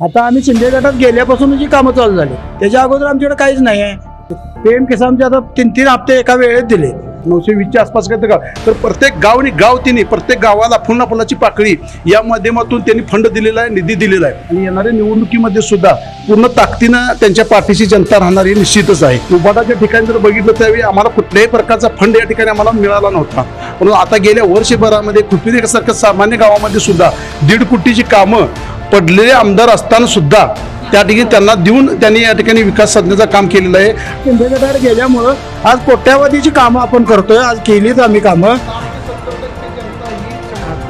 आता आम्ही शिंदे गटात गेल्यापासून जी कामं चालू झाली त्याच्या अगोदर आमच्याकडे काहीच नाही आहे. पीएम किसानचे आता तीन तीन हप्ते एका वेळेत दिले. नऊशे वीसच्या आसपास काय गाव. तर प्रत्येक गाव आणि गाव तिने प्रत्येक गावाला फुलना फुलाची पाकळी या माध्यमातून त्यांनी फंड दिलेला आहे निधी दिलेला आहे. आणि येणाऱ्या निवडणुकीमध्ये सुद्धा पूर्ण ताकदीनं त्यांच्या पाठीशी जनता राहणार हे निश्चितच आहे. उबाडाच्या ठिकाणी जर बघितलं त्यावेळी आम्हाला कुठल्याही प्रकारचा फंड या ठिकाणी आम्हाला मिळाला नव्हता. म्हणून आता गेल्या वर्षभरामध्ये कुटुंबियासारख्या सामान्य गावामध्ये सुद्धा दीड कोटीची कामं पडलेले आमदार असताना सुद्धा त्या ठिकाणी त्यांना देऊन त्यांनी या ठिकाणी विकास साधण्याचं काम केलेलं आहे. शिंदे गेल्यामुळं आज कोट्यावधीची कामं आपण करतोय आज केलीच आम्ही कामं.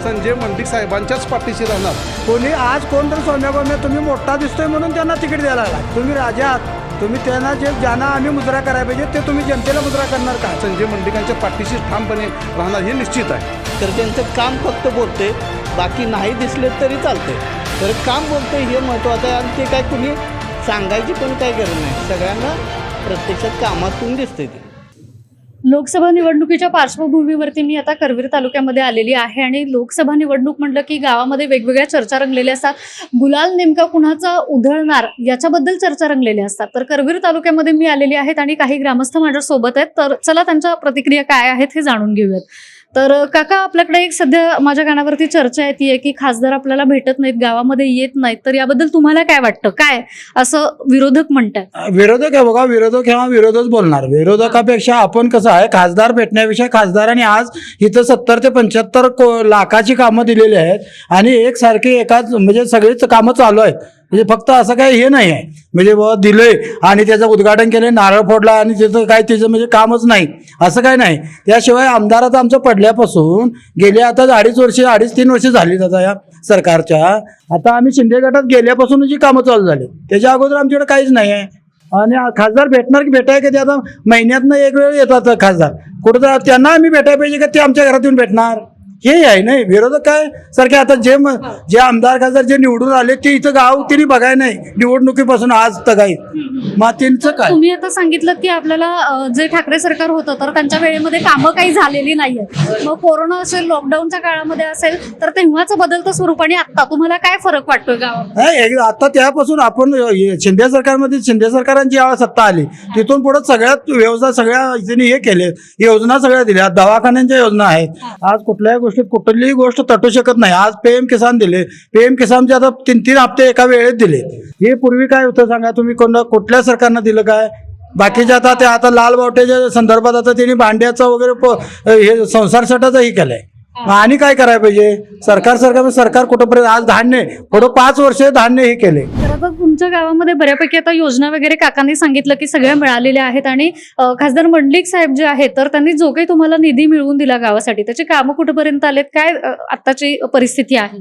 संजय मंडिक साहेबांच्याच पाठीशी राहणार. कोणी आज कोण तर गोम्या तुम्ही मोठा दिसतोय म्हणून त्यांना तिकीट द्यायला लागला तुम्ही राजा आहात. तुम्ही त्यांना जे ज्यांना आम्ही मुजरा करायला पाहिजे ते तुम्ही जनतेला मुजरा करणार का? संजय मंडिकांच्या पाठीशी ठामपणे राहणार हे निश्चित आहे. तर त्यांचं काम फक्त बोलते बाकी नाही दिसले तरी चालते तर काम बोलतं हे महत्त्वाचं आहे. आणि ते काय कुणी सांगायची पण काय गरज नाही. सगळ्यांना प्रत्यक्षात कामातून दिसते ते. लोकसभा निवडणुकीच्या पार्श्वभूमीवरती मी आता करवीर तालुक्यामध्ये आलेली आहे आणि लोकसभा निवडणूक म्हटलं की गावामध्ये वेगवेगळ्या चर्चा रंगलेल्या असतात. गुलाल नेमका कुणाचा उधळणार याच्याबद्दल चर्चा रंगलेल्या असतात. तर करवीर तालुक्यामध्ये मी आलेली आहेत आणि काही ग्रामस्थ माझ्या सोबत आहेत. तर चला त्यांच्या प्रतिक्रिया काय आहेत हे जाणून घेऊयात. तर काका आपल्याकडे एक सध्या माझ्या कानावरती चर्चा येते आहे की खासदार आपल्याला भेटत नाहीत गावामध्ये येत नाहीत तर याबद्दल तुम्हाला काय वाटतं? काय? असं विरोधक म्हणतात. विरोधक आहे बघा विरोधक हा विरोधच बोलणार. विरोधकापेक्षा आपण कसं आहे खासदार भेटण्यापेक्षा खासदारांनी आज इथं सत्तर ते पंच्याहत्तर लाखाची कामं दिलेली आहेत आणि एकसारखी एकाच म्हणजे सगळीच कामं चालू आहेत. म्हणजे फक्त असं काही हे नाही आहे. म्हणजे बुवा दिलंय आणि त्याचं उद्घाटन केलं नारळ फोडला आणि त्याचं काय त्याचं म्हणजे कामच नाही. असं काय नाही. त्याशिवाय आमदाराचं आमचं पडल्यापासून गेले आता अडीच वर्ष अडीच तीन वर्ष झाली आता या सरकारच्या. आता आम्ही शिंदे गटात गेल्यापासून जी कामं चालू झाली त्याच्या अगोदर आमच्याकडे काहीच नाही आहे. आणि खासदार भेटणार की भेटाय कधी? आता महिन्यातनं एक वेळ येतात खासदार. कुठं तर त्यांना आम्ही भेटायला पाहिजे का ते आमच्या घरात येऊन भेटणार? हे आहे नाही विरोधक काय? सारखे आता जे जे आमदार खासदार जे निवडून आले ते इथं गाव तिने बघाय नाही. निवडणुकीपासून आज तगाई मग त्यांचं काय? तुम्ही आता सांगितलं की आपल्याला जे ठाकरे सरकार होतं तर त्यांच्या वेळेमध्ये कामं काही झालेली नाहीये मग कोरोना असेल लॉकडाऊनच्या काळामध्ये असेल तर तेव्हाचं बदलतं स्वरूप आणि आता तुम्हाला काय फरक वाटतोय गावात? आता त्यापासून आपण शिंदे सरकारमध्ये शिंदे सरकारांची सत्ता आली. तिथून पुढे सगळ्यात व्यवस्था सगळ्या हे केले. योजना सगळ्या दिल्या. दवाखान्यांच्या योजना आहेत. आज कुठल्याही गोष्टीत कुठलीही गोष्ट तटू शकत नाही. आज पीएम किसान दिले. पीएम किसानचे आता तीन तीन हप्ते एका वेळेत दिले. हे पूर्वी काय होतं सांगा तुम्ही? कोण कुठल्या सरकारनं दिलं काय? बाकीच्या आता ते आता लाल बावट्याच्या संदर्भात आता त्यांनी भांड्याचं वगैरे हे संसार सटाचाही केलाय. आणि काय करायला पाहिजे? सरकार सरकार सरकार कुठंपर्यंत? आज धान्य पुढं पाच वर्ष धान्य हे केले. तुमच्या गावामध्ये बऱ्यापैकी आता योजना वगैरे काकांनी सांगितलं की सगळ्या मिळालेल्या आहेत आणि खासदार मंडलिक साहेब जे आहेत तर त्यांनी जो काही तुम्हाला निधी मिळवून दिला गावासाठी त्याचे कामं कुठेपर्यंत आलेत? काय आताची आत्ताची परिस्थिती आहे?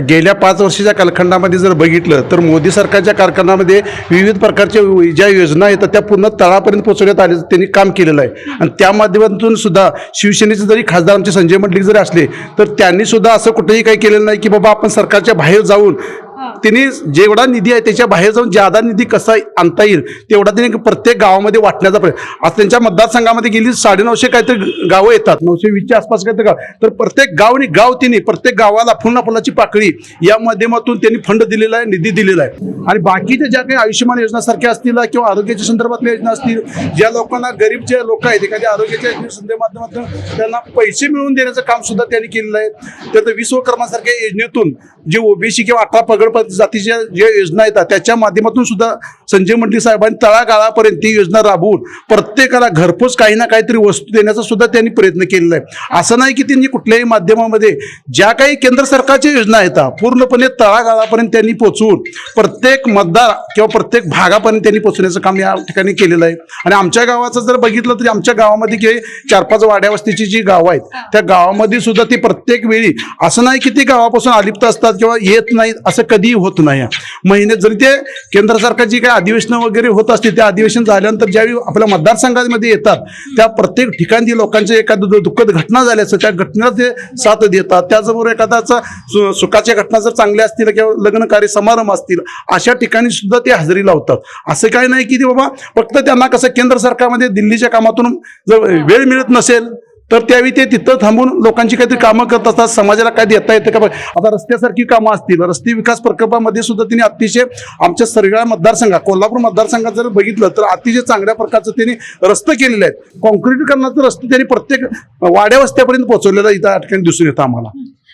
गेल्या पाच वर्षाच्या कालखंडामध्ये जर बघितलं तर मोदी सरकारच्या कारखान्यामध्ये विविध प्रकारच्या ज्या योजना येतात त्या पूर्ण तळापर्यंत पोहोचवण्यात आले त्यांनी काम केलेलं आहे. आणि त्या माध्यमातून सुद्धा शिवसेनेचे जरी खासदार आमचे संजय मंडलिक जरी असले तर त्यांनी सुद्धा असं कुठेही काही केलेलं नाही की बाबा आपण सरकारच्या बाहेर जाऊन त्यांनी जेवढा निधी आहे त्याच्या बाहेर जाऊन ज्यादा निधी कसा आणता येईल तेवढा त्यांनी प्रत्येक गावामध्ये वाटण्याचा प्रयत्न आज त्यांच्या मतदारसंघामध्ये गेली साडेनऊशे काहीतरी गावं येतात. नऊशे वीसच्या आसपास काहीतरी गाव. तर प्रत्येक गाव आणि गाव तिने प्रत्येक गावाला फुलना फुलाची पाकळी या माध्यमातून त्यांनी फंड दिलेला आहे निधी दिलेला आहे. आणि बाकीच्या ज्या काही आयुष्यमान योजनासारख्या असतील किंवा आरोग्याच्या संदर्भातल्या योजना असतील ज्या लोकांना गरीब जे लोक आहेत एखाद्या आरोग्याच्या योजने माध्यमातून त्यांना पैसे मिळवून देण्याचं काम सुद्धा त्यांनी केलेलं आहे. तर विश्वकर्मासारख्या योजनेतून जे ओबीसी किंवा अठरा पगड जातीच्या ज्या योजना येतात त्याच्या माध्यमातून सुद्धा संजय मंडळी साहेबांनी तळागाळापर्यंत ती योजना राबवून प्रत्येकाला घरपोच काही ना काहीतरी वस्तू देण्याचा सुद्धा त्यांनी प्रयत्न केलेला आहे. असं नाही की त्यांनी कुठल्याही माध्यमामध्ये ज्या काही केंद्र सरकारच्या योजना येतात पूर्णपणे तळागाळापर्यंत त्यांनी पोचवून प्रत्येक मतदार किंवा प्रत्येक भागापर्यंत त्यांनी पोचवण्याचं काम या ठिकाणी केलेलं आहे. आणि आमच्या गावाचं जर बघितलं तरी आमच्या गावामध्ये जे चार पाच वाड्या वस्तीची जी गावं आहेत त्या गावामध्ये सुद्धा ती प्रत्येक वेळी असं नाही की ती गावापासून अलिप्त असतात किंवा येत नाहीत असं कधीही होत नाही. महिन्यात जरी ते केंद्र सरकारची काही अधिवेशनं वगैरे होत असते त्या अधिवेशन झाल्यानंतर ज्यावेळी आपल्या मतदारसंघामध्ये येतात त्या प्रत्येक ठिकाणी लोकांच्या एखादं दुःखद घटना झाल्या असतात त्या घटना ते साथ देतात. त्याचबरोबर एखाद्याचा सु- सुखाच्या घटना जर चांगल्या असतील किंवा लग्नकार्य समारंभ असतील अशा ठिकाणी सुद्धा ते हजेरी लावतात. असं काही नाही की ते बाबा फक्त त्यांना कसं केंद्र सरकारमध्ये दिल्लीच्या कामातून जर वेळ मिळत नसेल तर त्यावेळी ते तिथं थांबून लोकांची काहीतरी कामं करत असतात समाजाला काय देता येतं का? बघ. आता रस्त्यासारखी कामं असतील. रस्ते विकास प्रकल्पामध्ये सुद्धा त्यांनी अतिशय आमच्या सगळ्या मतदारसंघात कोल्हापूर मतदारसंघात जर बघितलं तर अतिशय चांगल्या प्रकारचं त्यांनी रस्ते केलेले आहेत. कॉन्क्रीटीकरणाचे रस्ते त्यांनी प्रत्येक वाड्या वस्त्यापर्यंत पोहोचवलेला इथं ठिकाणी दिसून येतं आम्हाला.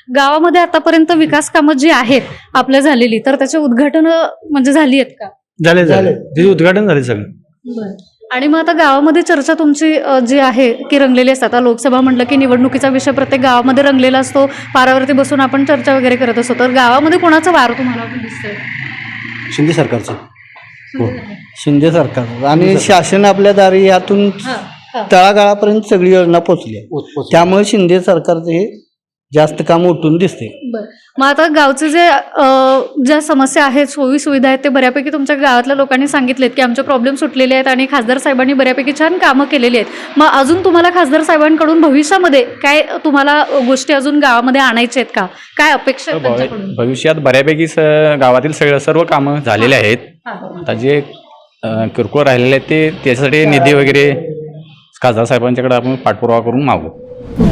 गावामध्ये आतापर्यंत विकास कामं जी आहेत आपल्या झालेली तर त्याचे उद्घाटन म्हणजे झाली आहेत का? झाले झाले. उद्घाटन झाले सगळं. आणि मग आता गावामध्ये चर्चा तुमची जी आहे की रंगलेली असतात आता लोकसभा म्हटलं की निवडणुकीचा विषय प्रत्येक गावामध्ये रंगलेला असतो. पारावरती बसून आपण चर्चा वगैरे करत असतो. तर गावामध्ये कोणाचा वार तुम्हाला दिसतोय? शिंदे सरकारचं. शिंदे सरकार. आणि शासन आपल्या दारी यातून तळागाळापर्यंत सगळी योजना पोचली आहे. त्यामुळे शिंदे सरकारचं हे जास्त काम उठून दिसते. बरं. मग आता गावचे जे अ, ज्या समस्या आहेत सोयी सुविधा आहेत ते बऱ्यापैकी तुमच्या गावातल्या लोकांनी सांगितलेत की आमचे प्रॉब्लेम सुटलेले आहेत आणि खासदार साहेबांनी बऱ्यापैकी छान कामं केलेली आहेत. मग अजून तुम्हाला खासदार साहेबांकडून भविष्यामध्ये काय तुम्हाला गोष्टी अजून गावामध्ये आणायच्या आहेत का? काय अपेक्षा आहेत भवि- त्यांच्याकडून? भविष्यात बऱ्यापैकी स गावातील सगळं सर्व कामं झालेले आहेत. आता जे अ, किरकोळ राहिलेले आहेत ते त्याच्यासाठी निधी वगैरे खासदार साहेबांच्याकडे आपण पाठपुरावा करून मागू.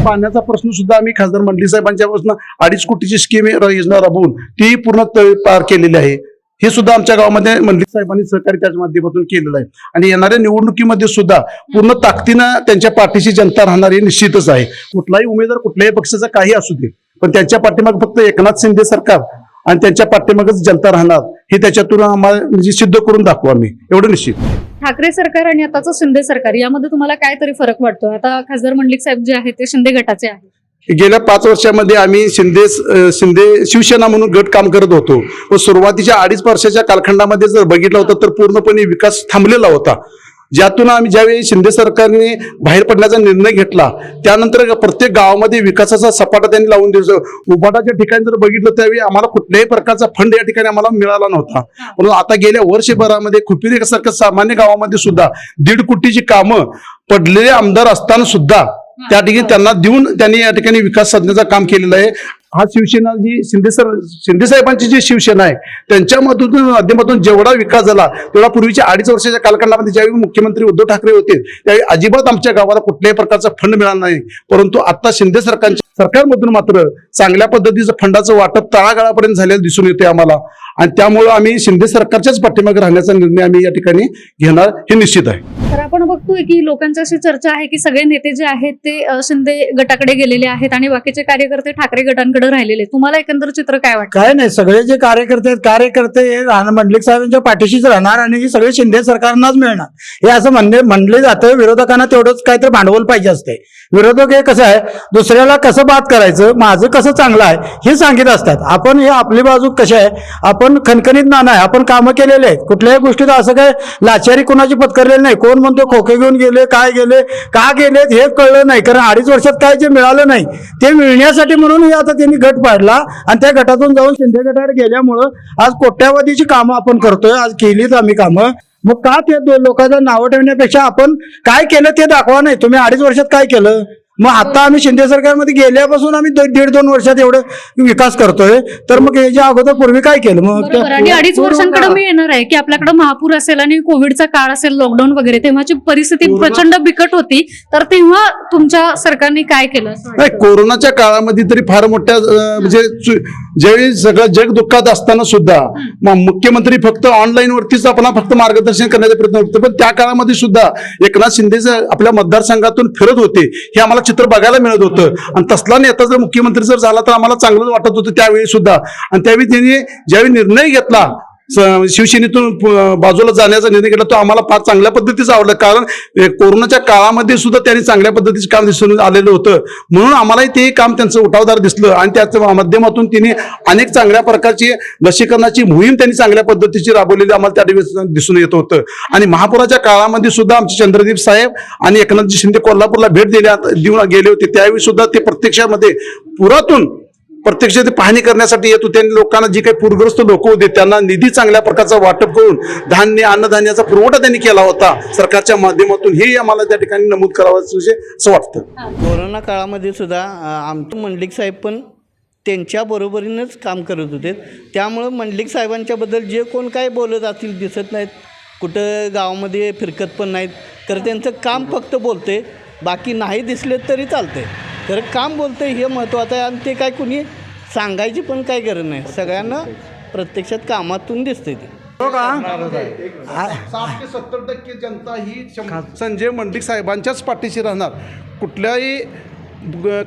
पाण्याचा प्रश्न सुद्धा आम्ही खासदार मंडळी साहेबांच्यापासून अडीच कोटीची स्कीम योजना राबवून तीही पूर्ण पार केलेली आहे. हे सुद्धा आमच्या गावामध्ये मंडळी साहेबांनी सहकारी त्याच्या माध्यमातून केलेलं आहे. आणि येणाऱ्या निवडणुकीमध्ये सुद्धा पूर्ण ताकदीनं त्यांच्या पाठीशी जनता राहणार हे निश्चितच आहे. कुठलाही उमेदवार कुठल्याही पक्षाचा काही असू दे पण त्यांच्या पाठीमागे फक्त एकनाथ शिंदे सरकार आणि त्यांच्या पाठीमागच जनता राहणार हे त्याच्यातून आम्हाला म्हणजे सिद्ध करून दाखवू आम्ही. एवढं निश्चित. ठाकरे सरकार आणि आताचं शिंदे सरकार यामध्ये तुम्हाला काय तरी फरक वाटतो? आता खासदार मंडलिक साहेब जे आहेत ते शिंदे गटाचे आहेत. गेल्या पाच वर्षामध्ये आम्ही शिंदे शिंदे शिवसेना म्हणून गट काम करत होतो. व सुरुवातीच्या अडीच वर्षाच्या कालखंडामध्ये जर बघितलं होतं तर पूर्णपणे विकास थांबलेला होता. ज्यातून आम्ही ज्यावेळी शिंदे सरकारने बाहेर पडण्याचा निर्णय घेतला त्यानंतर प्रत्येक गावामध्ये विकासाचा सपाटा त्यांनी लावून दिलं. उबाटाच्या ठिकाणी जर बघितलं त्यावेळी आम्हाला कुठल्याही प्रकारचा फंड या ठिकाणी आम्हाला मिळाला नव्हता. म्हणून आता गेल्या वर्षभरामध्ये खुपिरी सारख्या सामान्य गावामध्ये सुद्धा दीड कोटीची कामं पडलेले आमदार असताना सुद्धा त्या ठिकाणी त्यांना देऊन त्यांनी या ठिकाणी विकास साधण्याचं काम केलेलं आहे. हा शिवसेना जी शिंदे सर शिंदे साहेबांची जी शिवसेना आहे त्यांच्यामधून माध्यमातून जेवढा विकास झाला तेवढा पूर्वीच्या अडीच वर्षाच्या कालखंडामध्ये ज्यावेळी मुख्यमंत्री उद्धव ठाकरे होते त्यावेळी अजिबात आमच्या गावाला कुठल्याही प्रकारचा फंड मिळाला नाही. परंतु आता शिंदे सरकारच्या सरकारमधून मात्र चांगल्या पद्धतीचं फंडाचं वाटप तळागाळापर्यंत झालेलं दिसून येते आम्हाला. आणि त्यामुळं आम्ही शिंदे सरकारच्याच पाठीमागे राहण्याचा निर्णय आम्ही या ठिकाणी घेणार हे निश्चित आहे. तर आपण बघतोय की लोकांची अशी चर्चा आहे की सगळे नेते जे आहेत ते शिंदे गटाकडे गेलेले आहेत आणि बाकीचे कार्यकर्ते ठाकरे गटांकडे राहिलेले. तुम्हाला एकंदर चित्र काय वाटतं? काय नाही सगळे जे कार्यकर्ते आहेत कार्यकर्ते हे मंडलिक साहेबांच्या पाठीशीच राहणार आणि हे सगळे शिंदे सरकारनाच मिळणार. हे असं म्हणणे म्हणले जातं विरोधकांना तेवढंच काहीतरी भांडवल पाहिजे असते. विरोधक हे कसं आहे दुसऱ्याला कसं बात करायचं माझं कसं चांगलं आहे हे सांगित असतात. आपण हे आपली बाजू कशी आहे आपण खणखणीत ना नाही आपण कामं केलेले आहेत. कुठल्याही गोष्टीत असं काय लाचारी कोणाची पत्करलेली नाही. कोण म्हणतो खोके घेऊन गेले काय गेले का गेलेत हे कळलं नाही. कारण अडीच वर्षात काय जे मिळालं नाही ते मिळण्यासाठी म्हणून हे आता त्यांनी गट पाडला आणि त्या गटातून जाऊन शिंदे गटाकडे गेल्यामुळं आज कोट्यावधीची कामं आपण करतोय आज केलीच आम्ही कामं. मग का ते दो- लोकांचं नावं ठेवण्यापेक्षा आपण काय केलं ते दाखवा नाही. तुम्ही अडीच वर्षात काय केलं? मग आता आम्ही शिंदे सरकारमध्ये गेल्यापासून आम्ही दीड दोन वर्षात एवढं विकास करतोय तर मग याच्या अगोदर पूर्वी काय केलं मग आणि अडीच वर्षांकडे. मी येणार आहे की आपल्याकडे महापूर असेल आणि कोविडचा काळ असेल लॉकडाऊन वगैरे तेव्हाची परिस्थिती प्रचंड बिकट होती तर तेव्हा तुमच्या सरकारने काय केलं? नाही कोरोनाच्या काळामध्ये तरी फार मोठ्या म्हणजे ज्यावेळी सगळं जग दुःखात असताना सुद्धा मुख्यमंत्री फक्त ऑनलाईन वरतीच आपला फक्त मार्गदर्शन करण्याचा प्रयत्न होतो पण त्या काळामध्ये सुद्धा एकनाथ शिंदे आपल्या मतदारसंघातून फिरत होते हे आम्हाला चित्र बघायला मिळत होतं. आणि तसला नेता जर मुख्यमंत्री जर झाला तर आम्हाला चांगलंच वाटत होतं त्यावेळी सुद्धा. आणि त्यावेळी त्यांनी ज्यावेळी निर्णय घेतला शिवसेनेतून बाजूला जाण्याचा निर्णय घेतला तो आम्हाला फार चांगल्या पद्धतीचा आवडला. कारण कोरोनाच्या काळामध्ये सुद्धा त्यांनी चांगल्या पद्धतीचं काम दिसून आलेलं होतं. म्हणून आम्हालाही ते काम त्यांचं उठावदार दिसलं. आणि त्याच्या माध्यमातून तिने अनेक चांगल्या प्रकारची लसीकरणाची मोहीम त्यांनी चांगल्या पद्धतीची राबवलेली आम्हाला त्या दिवस दिसून येत होतं. आणि महापुराच्या काळामध्ये सुद्धा आमचे चंद्रदीप साहेब आणि एकनाथजी शिंदे कोल्हापूरला भेट दिल्या देऊन गेले होते. त्यावेळी सुद्धा ते प्रत्यक्षामध्ये पुरातून प्रत्यक्ष ते पाहणी करण्यासाठी येतो. त्यांनी लोकांना जी काही पूरग्रस्त लोक होते त्यांना निधी चांगल्या प्रकारचा वाटप करून धान्य अन्नधान्याचा पुरवठा त्यांनी केला होता. सरकारच्या माध्यमातून हे आम्हाला त्या ठिकाणी नमूद करावं असं वाटतं. कोरोना काळामध्ये सुद्धा आमचं आमचे मंडलिक साहेब पण त्यांच्या बरोबरीनंच काम करत होते. त्यामुळं मंडलिक साहेबांच्याबद्दल जे कोण काय बोलत असतील दिसत नाहीत. कुठं गावामध्ये फिरकत पण नाहीत. तर त्यांचं काम फक्त बोलते बाकी नाही दिसले तरी चालते तर काम बोलते हे महत्त्वाचं आहे आणि ते काय कुणी सांगायची पण काही गरज नाही. सगळ्यांना प्रत्यक्षात कामातून दिसते ते. हो का? साठ ते सत्तर टक्के जनता ही संजय मंडिक साहेबांच्याच पाठीशी राहणार. कुठल्याही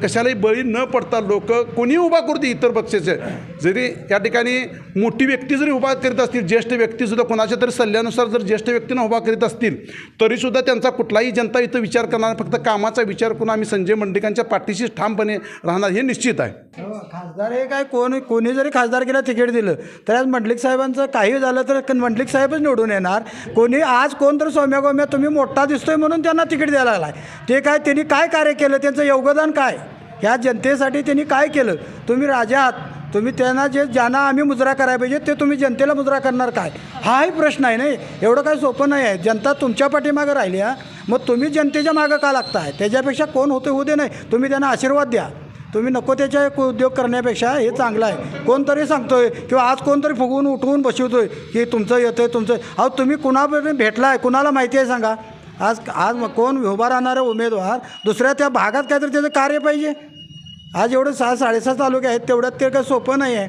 कशालाही बळी न पडता लोक कोणी उभा करते इतर पक्षाचे. जरी या ठिकाणी मोठी व्यक्ती जरी उभा करीत असतील ज्येष्ठ व्यक्तीसुद्धा कोणाच्या तरी सल्ल्यानुसार जर ज्येष्ठ व्यक्तीनं उभा करीत असतील तरीसुद्धा त्यांचा कुठलाही जनता इथं विचार करणार फक्त कामाचा विचार करून आम्ही संजय मंडिकांच्या पाठीशी ठामपणे राहणार हे निश्चित आहे. हो, खासदार हे काय कोणी कोणी जरी खासदारकीला तिकीट दिलं तर आज मंडलिक साहेबांचं काही झालं तर मंडलिक साहेबच निवडून येणार. कोणी आज कोण तर सौम्या गोम्या तुम्ही मोठा दिसतोय म्हणून त्यांना तिकीट द्यायला लागलाय ते काय त्यांनी काय कार्य केलं त्यांचं योगदान काय? ह्या जनतेसाठी त्यांनी काय केलं? तुम्ही राजा आहात. तुम्ही त्यांना जे ज्यांना आम्ही मुजरा करायला पाहिजे ते तुम्ही जनतेला मुजरा करणार काय? हाही प्रश्न आहे नाही एवढं काय सोपं नाही आहे. जनता तुमच्या पाठीमागं राहिली हा. मग तुम्ही जनतेच्या मागं का लागताय? त्याच्यापेक्षा कोण होते होऊ दे नाही. तुम्ही त्यांना आशीर्वाद द्या. तुम्ही नको त्याच्या उद्योग करण्यापेक्षा हे चांगलं आहे. कोणतरी सांगतोय किंवा आज कोणतरी फुगवून उठवून बसवतोय की तुमचं येतं आहे तुमचं. अहो तुम्ही कुणापर्यंत भेटला आहे कुणाला माहिती आहे सांगा? आज आज मग कोण उभा राहणारा उमेदवार? दुसऱ्या त्या भागात काहीतरी त्याचं कार्य पाहिजे. आज एवढं सहा साडेसहा तालुके आहेत तेवढ्यात ते काही सोपं नाही आहे.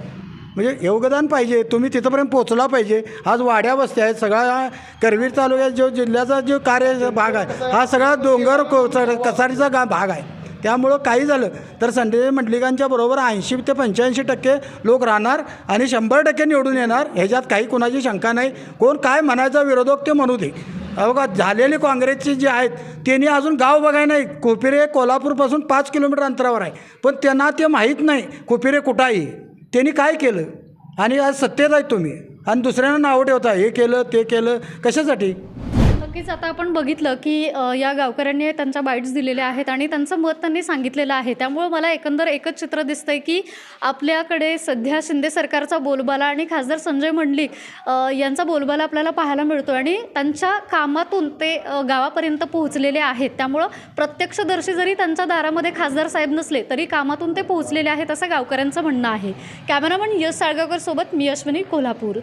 म्हणजे योगदान पाहिजे तुम्ही तिथंपर्यंत पोचला पाहिजे. आज वाड्या वस्त्या आहेत सगळा करवीर तालुक्यात जो जिल्ह्याचा जो कार्य भाग आहे हा सगळा डोंगर को कसारीचा गा भाग आहे. त्यामुळं काही झालं तर संजय मंडलिकांच्या बरोबर ऐंशी ते पंच्याऐंशी टक्के लोक राहणार आणि शंभर टक्के निवडून येणार. ह्याच्यात काही कुणाची शंका नाही. कोण काय म्हणायचा विरोधक ते म्हणू दे. अहो का काँग्रेसचे जे आहेत त्यांनी अजून गाव बघाय नाही. कोपिरे कोल्हापूरपासून पाच किलोमीटर अंतरावर आहे. पण त्यांना ते माहीत नाही कोपिरे कुठं आहे त्यांनी काय केलं? आणि आज सत्तेत आहेत तुम्ही. आणि दुसऱ्यांना नावं ठेवता हे केलं ते केलं. कशासाठी? नक्कीच आता आपण बघितलं की अ, या गावकऱ्यांनी त्यांच्या बाईट्स दिलेल्या आहेत आणि त्यांचं मत त्यांनी सांगितलेलं आहे. त्यामुळं मला एकंदर एकच चित्र दिसतंय की आपल्याकडे सध्या शिंदे सरकारचा बोलबाला आणि खासदार संजय मंडलिक अ, यांचा बोलबाला आपल्याला पाहायला मिळतो आणि त्यांच्या कामातून ते अ, गावापर्यंत पोहोचलेले आहेत. त्यामुळं प्रत्यक्षदर्शी जरी त्यांच्या दारामध्ये खासदार साहेब नसले तरी कामातून ते पोहोचलेले आहेत असं गावकऱ्यांचं म्हणणं आहे. कॅमेरामन यश साळगावकर सोबत मी अश्विनी कोल्हापूर.